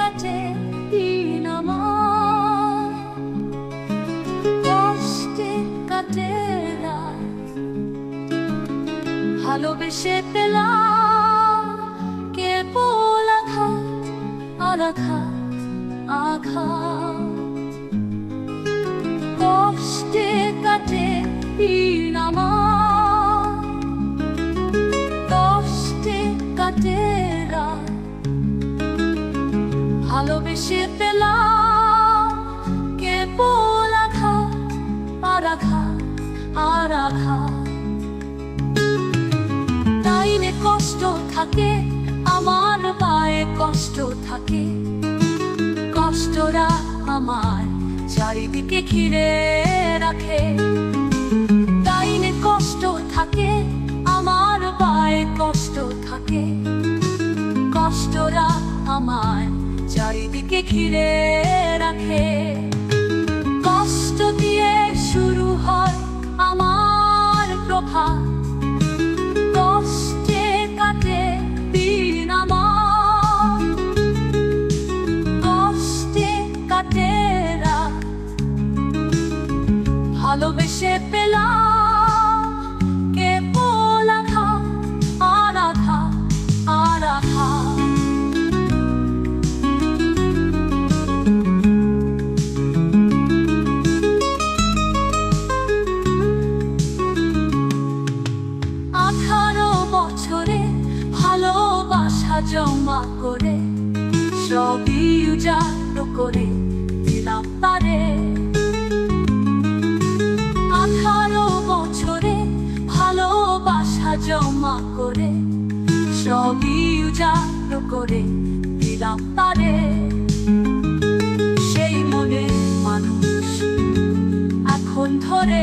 কাটে দিন আমার। কষ্টে কাটে ভালোবেসে পেলাম কেবল আঘাত আর আঘাত আঘাত। ভালোবেসে পেলাম কে পোলাখা আরাখা আরাখা তাইনে কষ্ট থাকে, আমার পায়ে কষ্ট থাকে। কষ্টরা আমার চারিদিকে ঘিরে রাখে। তাইনে কষ্ট থাকে, আমার পায়ে কষ্ট থাকে। কষ্টরা আমার চারিদিকে ঘিরে রাখে। কষ্ট দিয়ে শুরু হয় আমার প্রভাত কষ্টে কাটে ভালোবেসে পেলাম জমা করে সবই উজাড় করে দিলাম তারে আঠারো বছরে ভালোবাসা জমা করে সবই উজাড় করে দিলাম তারে সেই মনে মানুষ এখন ধরে